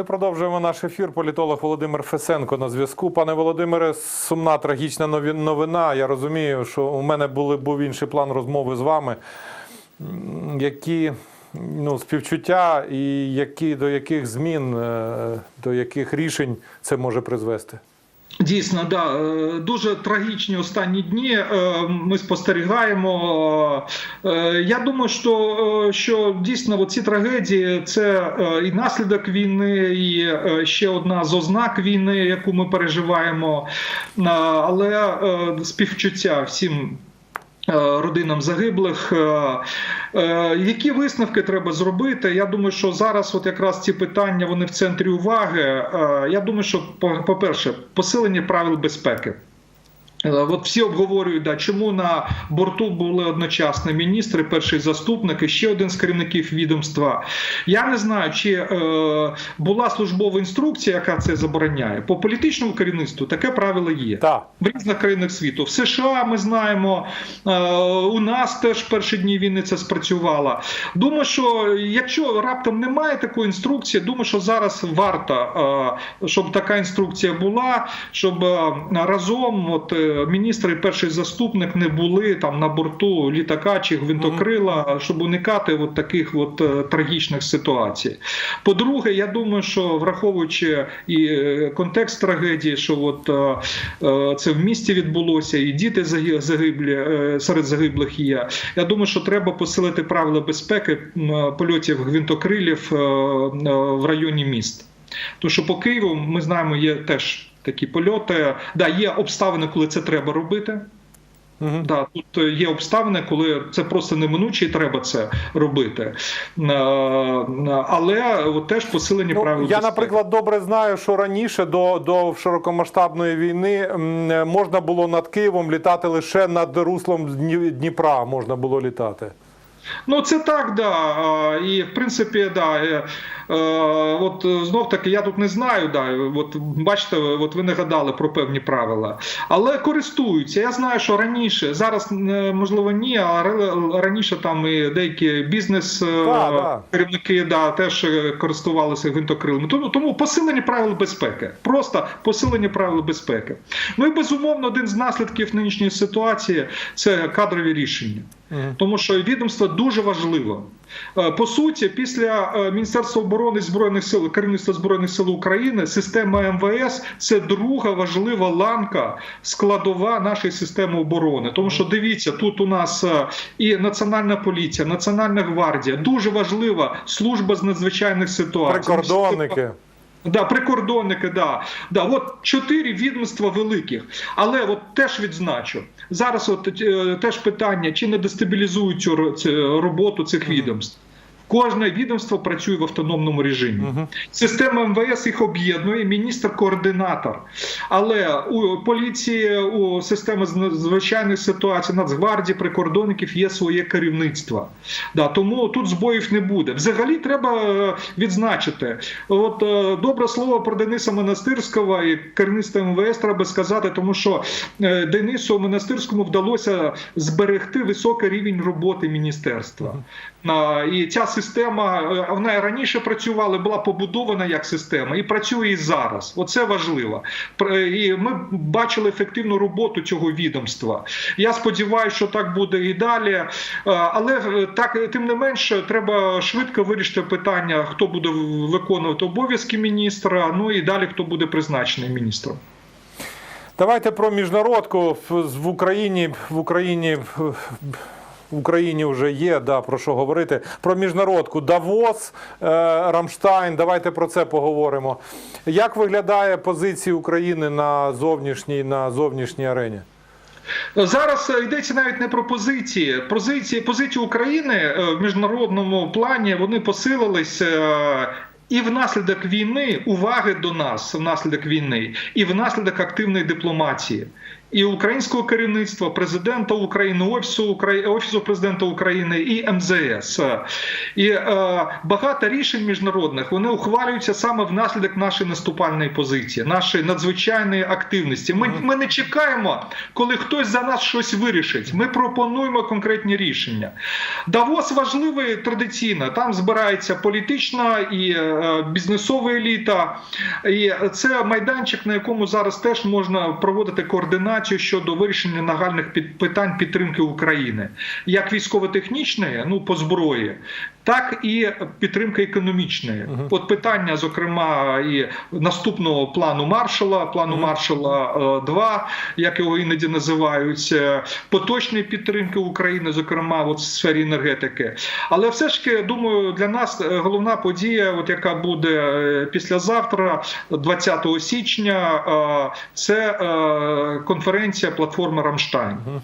Ми продовжуємо наш ефір. Політолог Володимир Фесенко на зв'язку. Пане Володимире, сумна трагічна новина. Я розумію, що у мене були був інший план розмови з вами. Які ну, співчуття і які до яких змін, е, до яких рішень це може призвести? Дійсно, да е, дуже трагічні останні дні. е, Ми спостерігаємо. Е, Я думаю, що, що дійсно ці трагедії це і наслідок війни, і ще одна з ознак війни, яку ми переживаємо. Але співчуття всім. Е, Родинам загиблих, Е, е, які висновки треба зробити? Я думаю, що зараз, от якраз ці питання, вони в центрі уваги. Я думаю, що по- по-перше, посилення правил безпеки. Е, От всі обговорюють, да, чому на борту були одночасно міністри, перший заступник і ще один з керівників відомства. Я не знаю, чи е, була службова інструкція, яка це забороняє. По політичному керівництву таке правило є Так. в різних країнах світу. В США ми знаємо, е, у нас теж перші дні війни це спрацювало. Думаю, що якщо раптом немає такої інструкції, думаю, що зараз варто, е, щоб така інструкція була, щоб е, разом от, е, міністр і перший заступник не були там на борту літака чи гвинтокрила, щоб уникати от таких от е, трагічних ситуацій. По-друге, я думаю, що враховуючи і е, контекст трагедії, що от е, це в місті відбулося, і діти загиблі серед загиблих є. Я думаю, що треба посилити правила безпеки польотів гвинтокрилів в районі міст. Тому що по Києву ми знаємо, є теж такі польоти. Да, є обставини, коли це треба робити. Мгм. Да, тут е, є обставини, коли це просто неминуче і треба це робити. Е, Але от теж посилення Ну, правил я, безпеки. наприклад, добре знаю, що раніше до, до широкомасштабної війни м, можна було над Києвом літати лише над руслом Дні- Дніпра. Можна було літати. Ну це так, да. І в принципі, да. е, е, От знов таки, я тут не знаю, да. От бачите, от ви не гадали про певні правила, але користуються. Я знаю, що раніше зараз е, можливо ні, а раніше там і деякі бізнес е, Да, да. да, теж е, користувалися гвинтокрилами. Тому, тому посилення правил безпеки, просто посилення правил безпеки. Ну і безумовно, один з наслідків нинішньої ситуації це кадрові рішення. Тому що відомство дуже важливо. Е, По суті, після е, Міністерства оборони збройних сил керівництва збройних сил України система МВС це друга важлива ланка складова нашої системи оборони. Тому що дивіться, тут у нас е, і Національна поліція, Національна гвардія, дуже важлива служба з надзвичайних ситуацій. Прикордонники. Да, прикордонники, да. Да, от чотири відомства великих. Але от теж відзначу. Зараз от е, теж питання, чи не дестабілізують цю ро- цю роботу цих відомств. Кожне відомство працює в автономному режимі. Система МВС їх об'єднує, міністр-координатор. Але у поліції, у системи з надзвичайних ситуацій, Нацгвардії, прикордонників є своє керівництво. Да, тому тут збоїв не буде. Взагалі треба е, відзначити. От е, добре слово про Дениса Монастирського і керівництво МВС треба сказати, тому що е, Денису Монастирському вдалося зберегти високий рівень роботи міністерства. А, І ця система е, вона раніше працювала, була побудована як система, і працює і зараз. Оце важливо. І ми бачили ефективну роботу цього відомства. Я сподіваюся, що так буде і далі. Е, Але е, так, тим не менше, треба швидко вирішити питання, хто буде виконувати обов'язки міністра. Ну і далі хто буде призначений міністром. Давайте про міжнародку в Україні. В Україні в Україні вже є да про що говорити. Про міжнародку Давос, е, Рамштайн. Давайте про це поговоримо. Як виглядає позиція України на зовнішній на зовнішній арені? Зараз е, йдеться навіть не про позиції. Позиції позиції України е, в міжнародному плані вони посилились. І внаслідок війни уваги до нас внаслідок війни, і внаслідок активної дипломатії. І українського керівництва, президента України, офісу офісу президента України і МЗС. І е, багато рішень міжнародних вони ухвалюються саме внаслідок нашої наступальної позиції, нашої надзвичайної активності. Ми, ми не чекаємо, коли хтось за нас щось вирішить. Ми пропонуємо конкретні рішення. Давос важливий традиційно. Там збирається політична і е, бізнесова еліта, і це майданчик, на якому зараз теж можна проводити координацію щодо вирішення нагальних питань підтримки України, як військово-технічної, ну по зброї. Так і підтримка економічної. От питання, зокрема, і наступного плану маршала, плану маршала 2, як його іноді називають, е, поточної підтримки України, зокрема, от в сфері енергетики. Але все ж таки, думаю, для нас е, головна подія, от яка буде е, післязавтра, 20 січня, е, це е, конференція платформи Рамштайн. Е,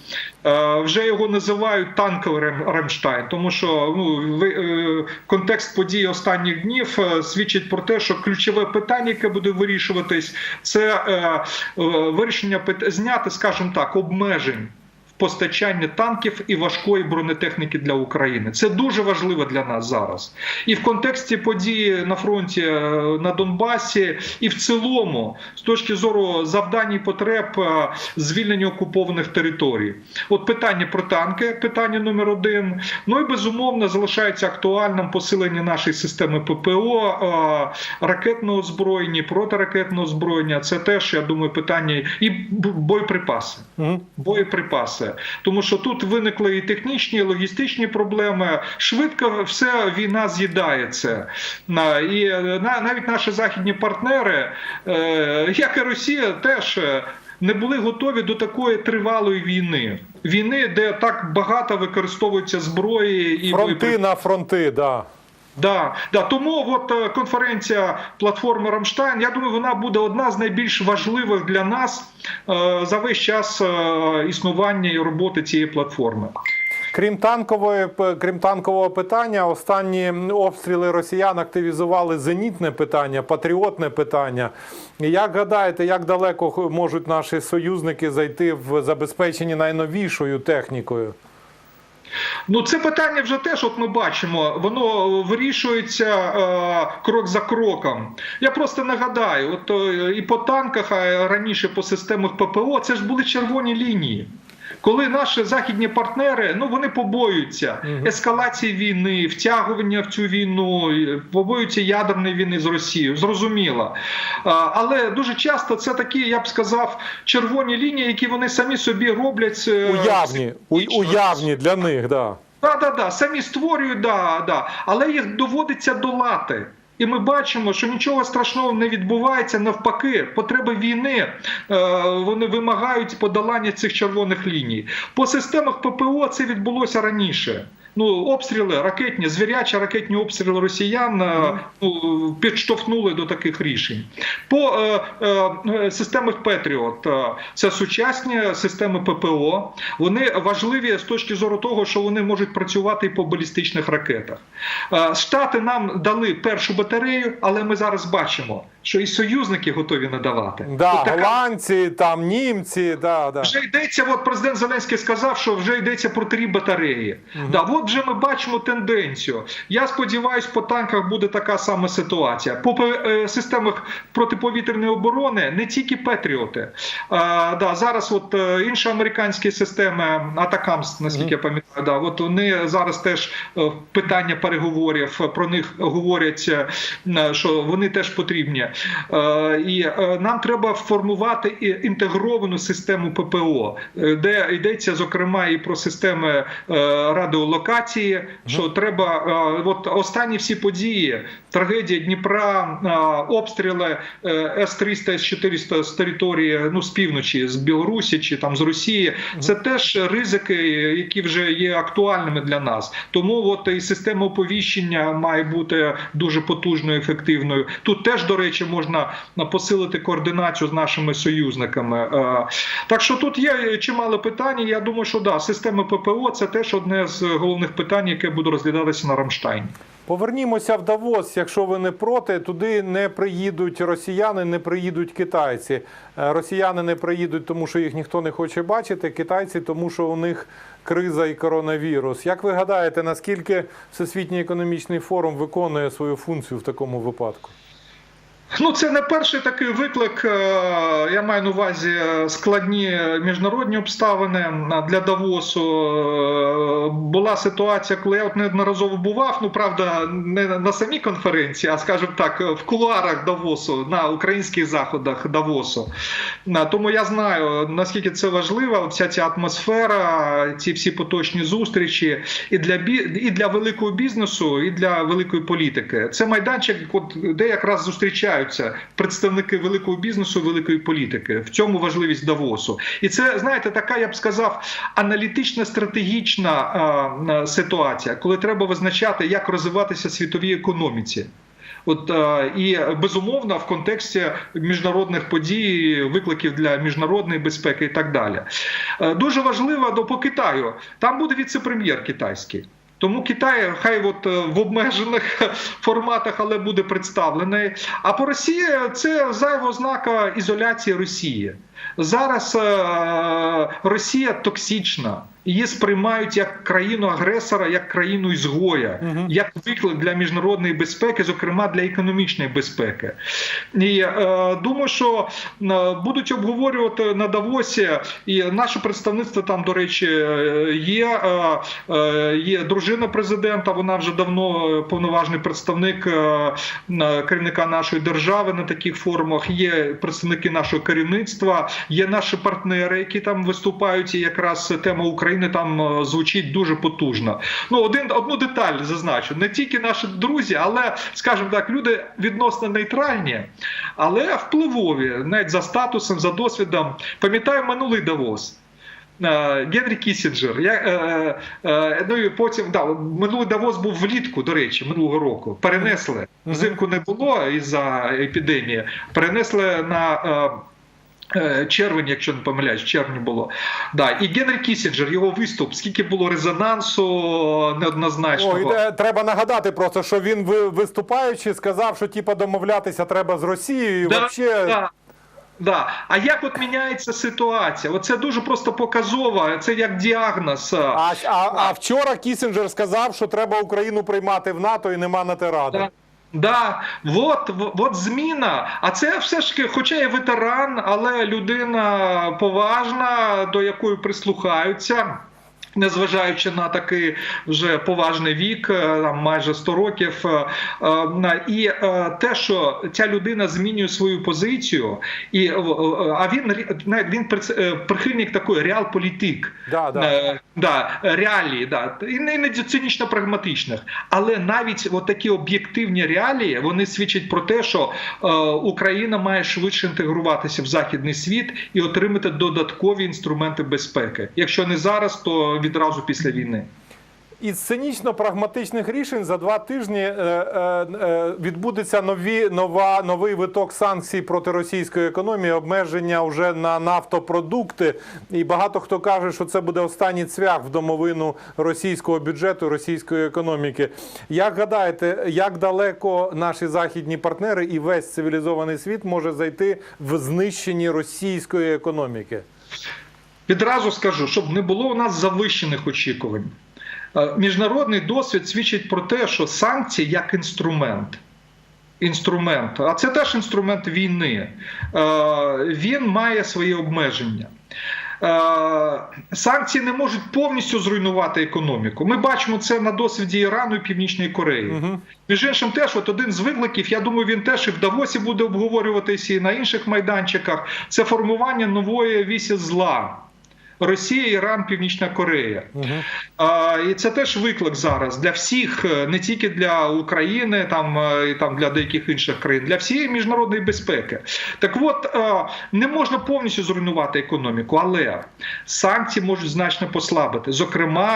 Вже його називають танковим Рамштайн, тому що ну, е, контекст подій останніх днів е, свідчить про те, що ключове питання, яке буде вирішуватись, це е, е, вирішення зняти, скажімо так, обмежень. Постачання танків і важкої бронетехніки для України це дуже важливо для нас зараз, і в контексті події на фронті е, на Донбасі, і в цілому, з точки зору завдань і потреб е, звільнення окупованих територій. От питання про танки, питання номер один. Ну і безумовно залишається актуальним посилення нашої системи ППО, е, ракетного озброєння, протиракетного озброєння. Це теж я думаю, питання і б- боєприпаси. Боєприпаси, тому що тут виникли і технічні, і логістичні проблеми. Швидко все війна з'їдається. На- І е, на- навіть наші західні партнери, е, як і Росія, теж. е, Не були готові до такої тривалої війни, війни, де так багато використовується зброї і Фронти на фронти, да. Да, да. Тому от е, конференція платформи Рамштайн, я думаю, вона буде одна з найбільш важливих для нас е, за весь час е, існування і роботи цієї платформи. Крім танкової, крім танкового питання, останні обстріли росіян активізували зенітне питання, патріотне питання. Як гадаєте, як далеко можуть наші союзники зайти в забезпеченні найновішою технікою? Ну, це питання вже теж, от ми бачимо, воно вирішується е, крок за кроком. Я просто нагадаю, от е, і по танках, а раніше по системах ППО, це ж були червоні лінії. Коли наші західні партнери ну вони побоюються ескалації війни, втягування в цю війну, побоюються ядерної війни з Росією, зрозуміло. Але дуже часто це такі, я б сказав, червоні лінії, які вони самі собі роблять е, Уявні, уявні для них, да. Да, да, да, самі створюють, да, да. але їх доводиться долати. І ми бачимо, що нічого страшного не відбувається. Навпаки, потреби війни е, вони вимагають подолання цих червоних ліній. По системах ППО це відбулося раніше. Ну, обстріли ракетні, звірячі ракетні обстріли росіян е, ну, підштовхнули до таких рішень. По е, е, е, системах Петріот е, це сучасні системи ППО. Вони важливі з точки зору того, що вони можуть працювати і по балістичних ракетах. Е, Штати нам дали першу батарею, але ми зараз бачимо, що і союзники готові надавати. Да, От така- голландці, там німці, да, да. вже йдеться, от президент Зеленський сказав, що вже йдеться про три батареї. Да, от вже ми бачимо тенденцію. Я сподіваюся, по танках буде така сама ситуація. По е, системах протиповітряної оборони не тільки Петріоти. А, да, зараз от е, інші американські системи Атакамс, наскільки я пам'ятаю, да, от вони зараз теж е, питання переговорів про них говорять, е, що вони теж потрібні. Е, І е, нам треба формувати інтегровану систему ППО, е, де йдеться зокрема і про системи е, радіолокації. Що треба, е, от останні всі події, трагедія Дніпра, е, обстріли С-300, С-400 з території ну з півночі, з Білорусі чи там з Росії. Це теж ризики, які вже є актуальними для нас. Тому от і система оповіщення має бути дуже потужною, ефективною. Тут теж, до речі, можна посилити координацію з нашими союзниками. Е, Так що тут є чимало питань. Я думаю, що да, система ППО це теж одне з головних питань, яке буде розглядатися на Рамштайні. Повернімося в Давос, якщо ви не проти. Туди не приїдуть росіяни, не приїдуть китайці. Е, Росіяни не приїдуть, тому що їх ніхто не хоче бачити. Китайці, тому що у них криза і коронавірус. Як ви гадаєте, наскільки Всесвітній економічний форум виконує свою функцію в такому випадку? Ну, це не перший такий виклик. е, Я маю на увазі складні міжнародні обставини для Давосу. Е, Була ситуація, коли я от неодноразово бував. Ну правда, не на самій конференції, а скажімо так, в кулуарах Давосу, на українських заходах Давосу. Тому я знаю наскільки це важливо. Вся ця атмосфера, ці всі поточні зустрічі, і для і для великого бізнесу, і для великої політики. Це майданчик, от де якраз зустрічаються представники великого бізнесу, великої політики. В цьому важливість Давосу. І це знаєте, така я б сказав, аналітична стратегічна а, ситуація, коли треба визначати, як розвиватися світовій економіці. От е, і безумовно в контексті міжнародних подій, викликів для міжнародної безпеки і так далі. Е, дуже важливо до по Китаю. Там буде віце-прем'єр китайський. Тому Китай хай от е, в обмежених форматах, але буде представлений. А по Росії це зайва ознака ізоляції Росії. Зараз е, Росія токсична. Її сприймають як країну агресора, як країну ізгоя, Мгм. як виклик для міжнародної безпеки, зокрема для економічної безпеки. І е, думаю, що е, будуть обговорювати на Давосі, і наше представництво там, до речі, е, є. Е, е, є дружина президента. Вона вже давно повноважний представник е, керівника нашої держави на таких форумах. Є представники нашого керівництва, є наші партнери, які там виступають. І якраз тема України там е, звучить дуже потужно. Ну, один одну деталь зазначу: не тільки наші друзі, але скажімо так, люди відносно нейтральні, але впливові, навіть за статусом, за досвідом. Пам'ятаю минулий Давос. Е, Генрі Кісінджер. Я, е, е, ну і потім да, минулий Давос був влітку, до речі, минулого року. Перенесли. Взимку не було із-за епідемії. Перенесли на. е, е, Червень, якщо не помиляюсь, в червні було. Да. І Генрі Кісінджер, його виступ, скільки було резонансу неоднозначного. Де- треба нагадати просто, що він виступаючи сказав, що типа домовлятися треба з Росією. Да, вообще... да. Да. А як от міняється ситуація? Оце дуже просто показово. Це як діагноз. А, а, а вчора Кісінджер сказав, що треба Україну приймати в НАТО і нема на те ради. Да. Да, от, от зміна. А це все ж таки, хоча і ветеран, але людина поважна, до якої прислухаються. Незважаючи на такий вже поважний вік, е, там майже 100 років, е, е, на- і те, що ця людина змінює свою позицію, і а він навіть він прихильник такої реал-політик. Да, да. Да, реалії, да. І не іноді цинічно прагматичних. Але навіть от такі об'єктивні реалії вони свідчать про те, що Україна має швидше інтегруватися в західний світ і отримати додаткові інструменти безпеки. Якщо не зараз, то відразу після війни. Із цинічно-прагматичних рішень за два тижні е, е, е, відбудеться нові, нова, новий виток санкцій проти російської економії, обмеження вже на нафтопродукти. І багато хто каже, що це буде останній цвях в домовину російського бюджету, російської економіки. Як гадаєте, як далеко наші західні партнери і весь цивілізований світ може зайти в знищенні російської економіки? Відразу скажу, щоб не було у нас завищених очікувань. Е, Міжнародний досвід свідчить про те, що санкції як інструмент. Інструмент, а це теж інструмент війни. Е, Він має свої обмеження. Е, Санкції не можуть повністю зруйнувати економіку. Ми бачимо це на досвіді Ірану і Північної Кореї. Мгм. Між іншим, теж от один з викликів, я думаю, він теж і в Давосі буде обговорюватися і на інших майданчиках. Це формування нової вісі зла. Росія, Іран, Північна Корея. Угу. А, і це теж виклик зараз для всіх, е, не тільки для України, там е, і там для деяких інших країн, для всієї міжнародної безпеки. Так от е, не можна повністю зруйнувати економіку, але санкції можуть значно послабити, зокрема,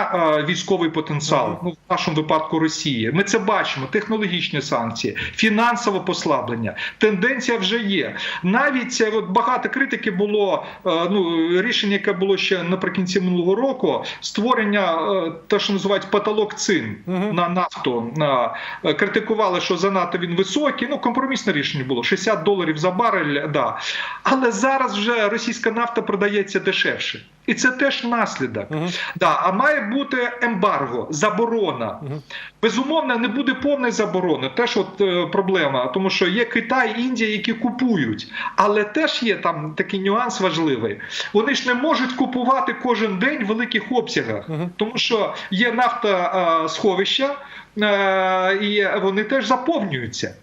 військовий потенціал. Ну в нашому випадку Росії. Ми це бачимо. Технологічні санкції, фінансове послаблення. Тенденція вже є. Навіть от багато критики було. Ну рішення, яке було ще ще наприкінці минулого року створення е, те, що називають потолок цін угу. на нафту. На, е, критикували, що занадто він високий. Ну, компромісне рішення було 60 доларів за барель. Да. Але зараз вже російська нафта продається дешевше. І це теж наслідок. Мгм. Да, а має бути ембарго, заборона. Мгм. Безумовно, не буде повної заборони. Теж от е, проблема, тому що є Китай, Індія, які купують, але теж є там такий нюанс важливий. Вони ж не можуть купувати кожен день в великих обсягах, Мгм. тому що є нафтосховища, е, і вони теж заповнюються.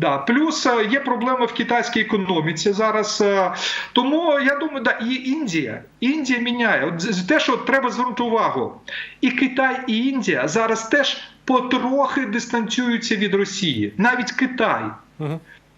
Да. Плюс е, є проблеми в китайській економіці зараз. е, Тому я думаю, да, і Індія. Індія міняє. Те, що треба звернути увагу. І Китай, і Індія зараз теж потрохи дистанціюються від Росії. Навіть Китай.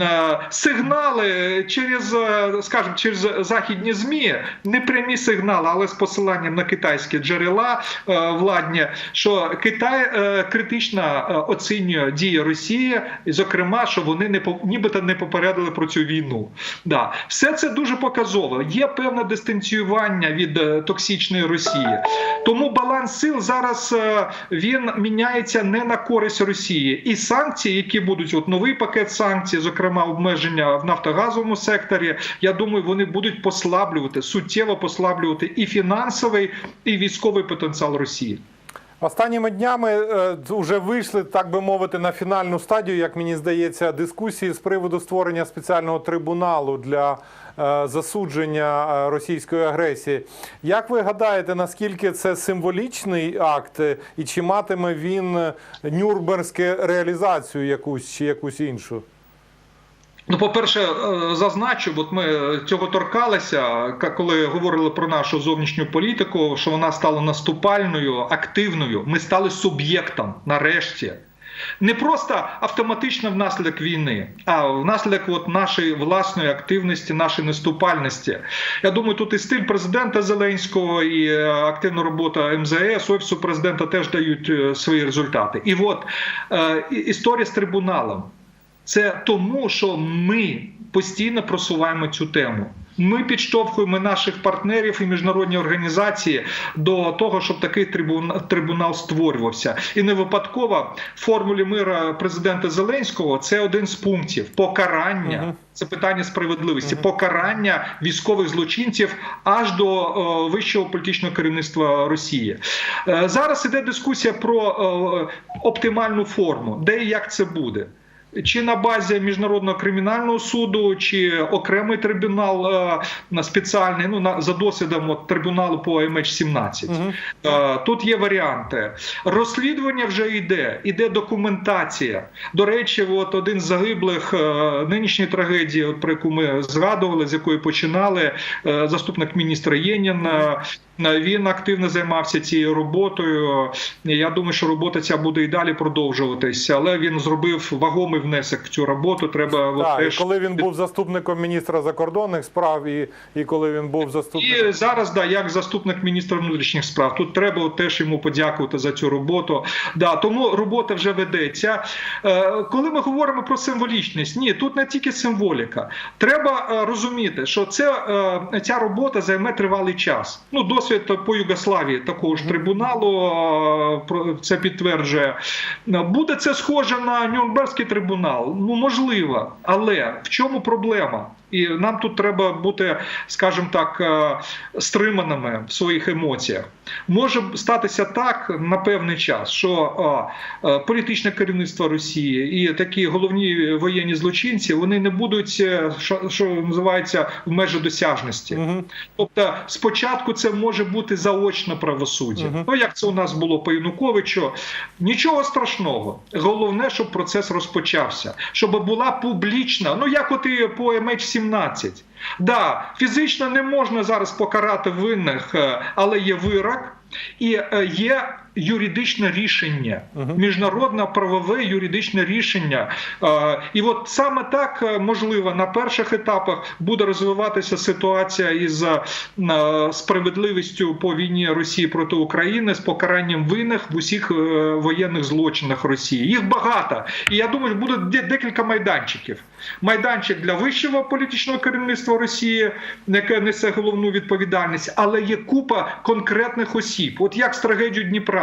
Е, Сигнали через, е, скажімо, через західні змі, не прямі сигнали, але з посиланням на китайські джерела е, владні, що Китай критично оцінює дії Росії, і, зокрема, що вони не нібито не попередили про цю війну. Да. Все це дуже показово. Є певне дистанціювання від токсичної Росії. Тому баланс сил зараз він міняється не на користь Росії. І санкції, які будуть, от новий пакет санкцій, зокрема обмеження в нафтогазовому секторі, я думаю, вони будуть послаблювати суттєво послаблювати і фінансовий, і військовий потенціал Росії. Останніми днями е, вже вийшли, так би мовити, на фінальну стадію, як мені здається, дискусії з приводу створення спеціального трибуналу для е, засудження е, російської агресії. Як ви гадаєте, наскільки це символічний акт, е, і чи матиме він е, нюрнберзьку реалізацію якусь чи якусь іншу? Ну, по-перше, е, зазначу, от ми цього торкалися, коли говорили про нашу зовнішню політику, що вона стала наступальною, активною. Ми стали суб'єктом нарешті. Не просто автоматично внаслідок війни, а внаслідок от нашої власної активності, нашої наступальності. Я думаю, тут і стиль президента Зеленського, і е, активна робота МЗС, офісу президента теж дають е, свої результати. І от історія з трибуналом. Це тому, що ми постійно просуваємо цю тему. Ми підштовхуємо наших партнерів і міжнародні організації до того, щоб такий трибунал, трибунал створювався. І не випадково в формулі мира президента Зеленського це один з пунктів покарання. Це питання справедливості, покарання військових злочинців аж до е, вищого політичного керівництва Росії. Е, зараз іде дискусія про е, оптимальну форму, де і як це буде. Чи на базі міжнародного кримінального суду, чи окремий трибунал е, на спеціальний, ну на за досвідом от, трибуналу по MH17. Мгм. Е, Тут є варіанти. Розслідування вже йде, іде документація. До речі, от один з загиблих е, нинішньої трагедії, от про яку ми згадували, з якої починали е, заступник міністра Єнін. Е, Він активно займався цією роботою. Я думаю, що робота ця буде і далі продовжуватися, але він зробив вагомий внесок в цю роботу. Треба Так, і коли він був заступником міністра закордонних справ, і, і коли він був заступником. І зараз, да, як заступник міністра внутрішніх справ, тут треба теж йому подякувати за цю роботу. Да, тому робота вже ведеться. Е, коли ми говоримо про символічність, ні, тут не тільки символіка. Треба е, розуміти, що це, ця робота займе тривалий час. Ну, досвід по Югославії такого ж трибуналу це підтверджує. Буде це схоже на Нюрнберзький трибунал? Ну можливо, але в чому проблема? І нам тут треба бути, скажімо так, е, стриманими в своїх емоціях. Може статися так на певний час, що е, політичне керівництво Росії і такі головні воєнні злочинці вони не будуть, е, що, називається, в межі досяжності. Мгм. Тобто, спочатку це може бути заочне правосуддя. Мгм. Ну як це у нас було по Януковичу. Нічого страшного. Головне, щоб процес розпочався, щоб була публічна. Ну як от і по MH17. Да, фізично не можна зараз покарати винних, е, але є вирок. І е, є юридичне рішення, міжнародне правове юридичне рішення. І от саме так е, можливо на перших етапах буде розвиватися ситуація із е, справедливістю по війні Росії проти України з покаранням винних в усіх е, воєнних злочинах Росії. Їх багато, і я думаю, буде декілька майданчиків. Майданчик для вищого політичного керівництва Росії, яке несе головну відповідальність, але є купа конкретних осіб, от як з трагедією Дніпра.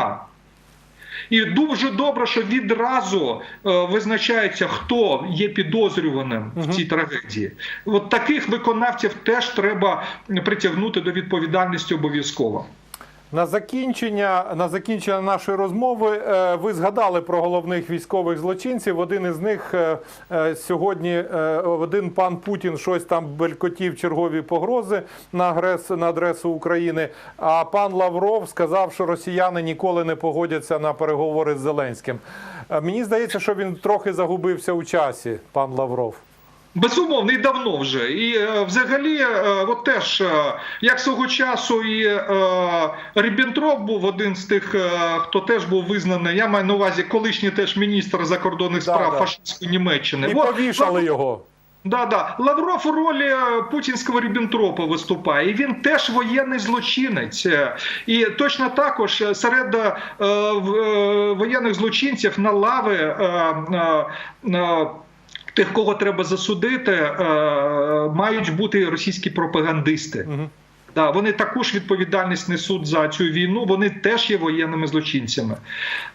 І дуже добре, що відразу е, визначається, хто є підозрюваним в цій трагедії. От таких виконавців теж треба притягнути до відповідальності обов'язково. На закінчення, на закінчення нашої розмови е, ви згадали про головних військових злочинців. Один із них е, е, сьогодні один пан Путін щось там белькотів чергові погрози на агрес на адресу України. А пан Лавров сказав, що росіяни ніколи не погодяться на переговори з Зеленським. Мені здається, що він трохи загубився у часі, пан Лавров. Безумовно, і давно вже. І е, взагалі, е, от теж, е, як свого часу і е, Ріббентроп був один з тих, хто теж був визнаний, я маю на увазі колишній теж міністр закордонних справ да. фашистської Німеччини. І От, повішали Лав- його. Да, да. Лавров у ролі путінського Ріббентропа виступає, і він теж воєнний злочинець. І точно також серед е, е, воєнних злочинців на лави. Е, е, Тих, кого треба засудити, е, мають бути російські пропагандисти. Да, вони також відповідальність несуть за цю війну. Вони теж є воєнними злочинцями.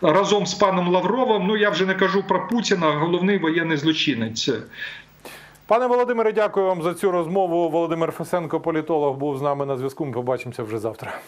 Разом з паном Лавровим, ну я вже не кажу про Путіна, головний воєнний злочинець. Пане Володимире, дякую вам за цю розмову. Володимир Фесенко, політолог, був з нами на зв'язку. Ми побачимося вже завтра.